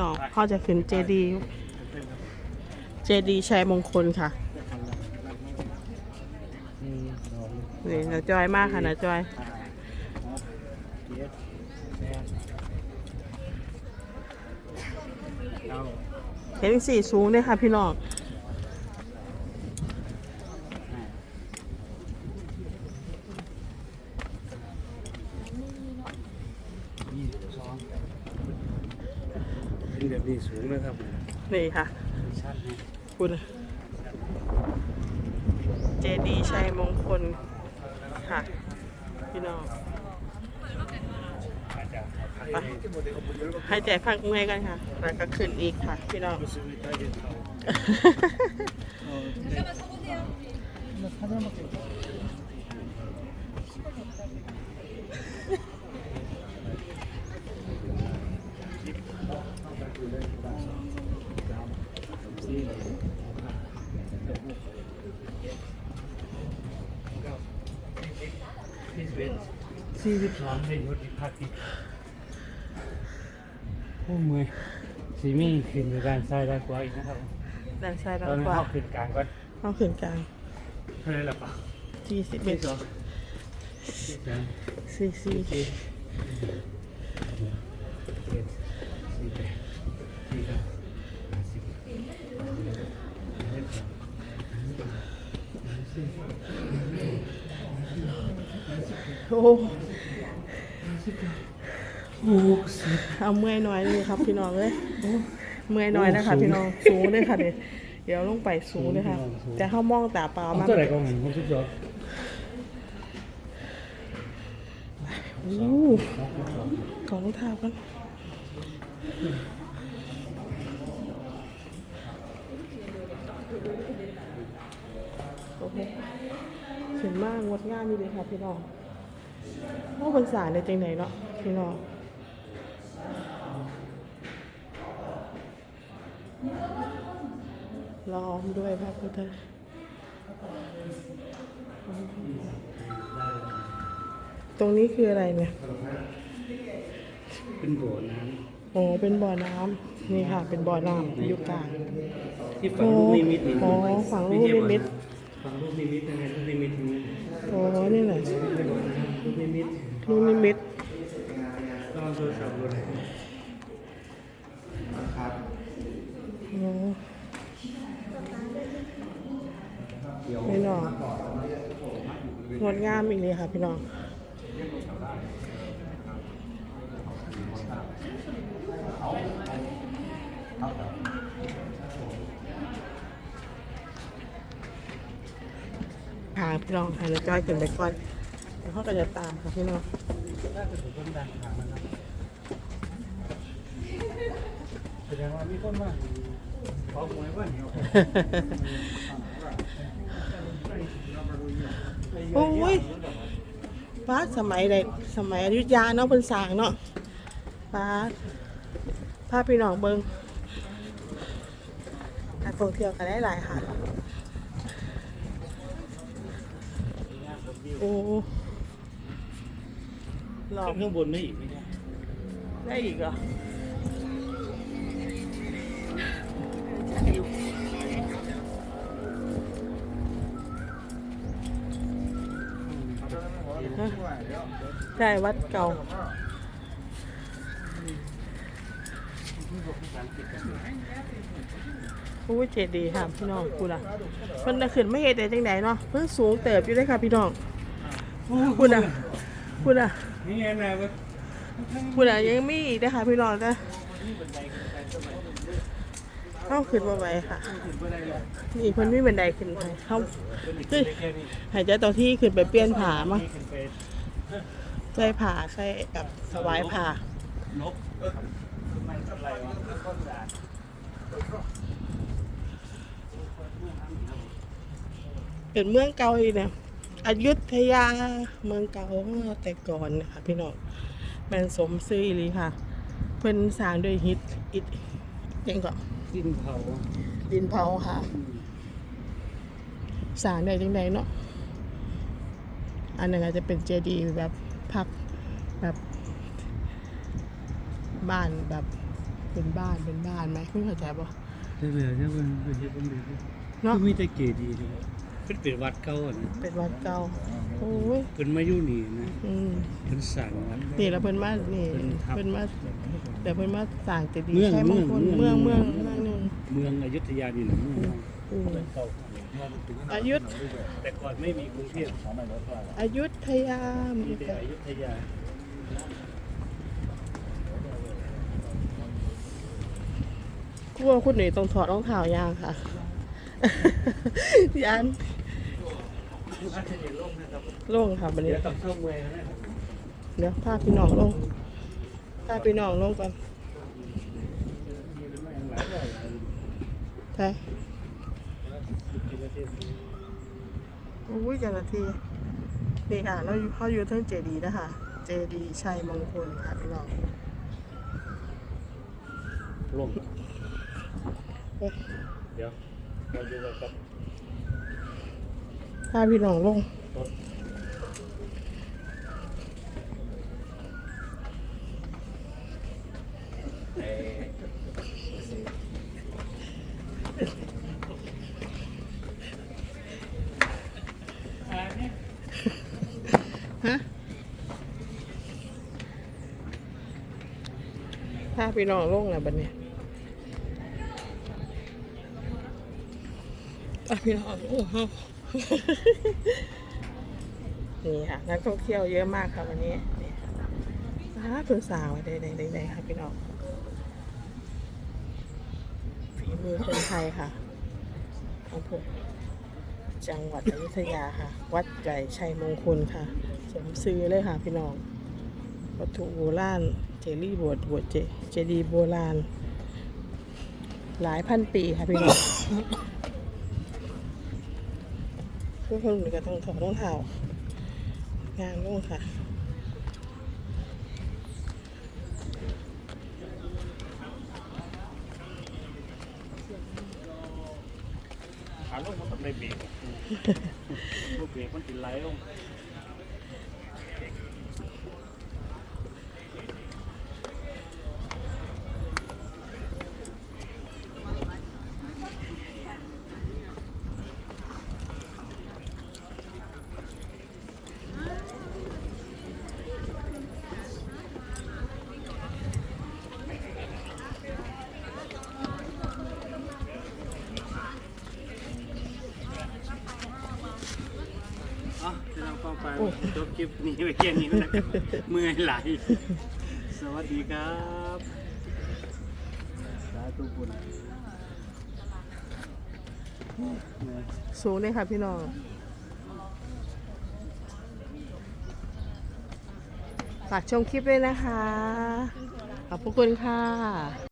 น้องพ่อจะขึ้นเจดีเจดีชัยมงคลค่ะนี่นาจอยมากค่ะนาจอย เห็นสีสูงเลยค่ะพี่น้อง เป็ นแบบนี้สูงนะครับนี่ค่ะชัดนะคุณเจดีชัยมงคลค่ะ พี่น้องไปให้ใจพักเมื่อยกันค่ะ แล้วก็ขึ้นอีกค่ะ พี่น้อง สี่สิบสองในยุทธิพักที่โอ้เมื่อยสีมีขึ้นในด้านซ้ายด้านขวาอีกนะครับด้านซ้ายด้าอนนนี้ขวาเข้าขึ้นกลางก่อนเข้าขึ้นกลางเท่าไหรล่ะปะที่สิบเอ็ดสองสี่สามสี่สี่สี่เจ็ดสี่แปดสี่เก้าห้าสิบสี่ โอ้ หกสิบ เอาเมื่อยหน่อยเลยครับ พี่น้องเลยเมื่อยหน่อยนะคะ พี่น้องสูงเลยค่ะเดี๋ยวเดี๋ยวลงไปสูงเลยค่ะ แต่เข้ามองตาเปล่าเอามากเท่าไหร่ก็เงินหกสิบสองโอ้ของรองเท้ากันโอเคเห็นมากงดงามดีเลยค่ะพี่น้อง ว่าภาษาในจังไหนเนาะพี่น้องล้อมด้วยพระพุทธตรงนี้คืออะไรเนี่ย เป็นโบน้โอ้เป็นบ่อน้ำนี่ค่ะ เป็นบ่อน้ำอยู่กลางำที่ฝั่งลูกนิมิตนี่อ๋อฝั่งลูกนิมิตฝั่งลูกนิมิตยังไงลูกนิมิตตรงนี้โอ้นี่แหละ ลูกนิมิตลูกนิมิตลองโทรศัพท์ดูเลยครับโอ้พี่น้องงดงามอีกเลยค่ะพี่น้องพาพี่น้องค่ะแล้วจอยขึ้นไปก่อน เดี๋ยวเขาก็จะตามค่ะพี่น้องน่าจะถูกคนดังถามนะครับแสดงว่ามีคนมาขอหวยว่าเหนียวโอ้ยป้าสมัยใดสมัยอยุธยาเนาะเป็นสร้างเนาะป้าพาพี่น้องเบิงนักท่องเที่ยวกันได้หลายค่ะ โอ้ หลอกข้างบนไม่อีกไหมครับได้อีกเหรอฮะใช่วัดเก่าผู้เจดีย์ค่ะพี่น้องกูล่ะมันน่ะขึ้นไม่เห็นแต่จังไหนเนาะเพิ่งสูงเติบอยู่เลยค่ะพี่น้องคุณอะ คุณอะนี่ไงนะว่าคุณอะยังมีอีกนะคะพี่น้องจ้ะเข้าขึ้นมาไว้ค่ะ นี่เพิ่นมีบันไดขึ้นไปเข้าคือแค่นี้หายใจตอนที่ขึ้นไปเปลี่ยนผ้ามานี่ขึ้นไปใส่ผ้าใส่กับสวายผ้าลบมันอะไรวะต้นด่านเป็นเมืองเก่าอีกเนี่ย อยุธยาเมืองเก่าแต่ก่อนนะคะพี่น้องแมันสมซื้ออีหลีค่ะ เพิ่นสร้างด้วยฮิตอิฐยังก็ดินเผาดินเผาค่ะอืมสร้างได้จังไดเนาะอันนั้นอาจจะเป็นเจดีย์แบบพักแบบบ้านแบบเป็นบ้านเป็นบ้านไหมคุณเข้าใจปะได้เลยใช่ไหมเป็นที่ผมดูเนาะก็มีแต่เกดีใช่ไหม เป็นเป็นวัดเก่าอะนะเป็นวัดเก่าโอ้ยเพิ่นมาอยู่นี่นะอืมเพิ่นสร้างวัด นี่แล้วเพิ่นมานี่เพิ่นทับเพิ่นมาเดี๋ยวเพิ่นมาสร้างเจดีย์เมืองใช้มงคลเมืเมือองงเมืองเมืองหนึงเมืองอยุธยานี่แหละเมืองอืมเก่าอายุธแต่ก่อนไม่มีกรุงเทพอยุธยามีแต่อยุธยากลัวคุณหนุ่ยต้องถอดรองเท้ายางค่ะ ยันอาจจะเห็นโลกนะครับลงค่ะบันนี้เดี๋ยวต้องเข้าเมืองนะครับเดี๋ยวพาพี่น้องลงพาพี่น้องลงก่อนมีเป็นแม่งหลายร้อยใช่กินประเทศอุ้ยเจ้าหน้าที่นี่ค่ะเราอยู่เขาอยู่เทั้งเจดีย์นะคะเจดีย์ชัยมงคลค่ะพี่น้องลงเอ้ยเดี๋ยว เราพี่น้องลงฮะพาพี่น้องลงแล้วบัดนี้ อะพี่น้องโอ้โหนี่ค่ะนักท่องเที่ยวเยอะมากค่ะวันนี้นี่สาธุสาวได้ได้ได้ได้ค่ะพี่น้องฝีมือคนไทยค่ะอำเภอจังหวัดอยุธยาค่ะ วัดไก่ชัยมงคลค่ะ สมซื้อเลยค่ะพี่น้องวัตถุโบราณเจลี่บวชบวชเจเจดีโบราณ หลายพันปีค่ะพี่น้อง ทุกคนก็ต้องถอดรองเท้างานลงค่ะขาลงมันต้องได้เบรกพวกเบรกมันติดไหลลง อะที่เราฟังไป จบคลิปนี้ไปแค่นี้นะครับเมื่อยไหลายสวัสดีครับสาธุบุญสูงเลยค่ะพี่น้องฝากชมคลิปด้วยนะคะ ขอบพระคุณค่ะ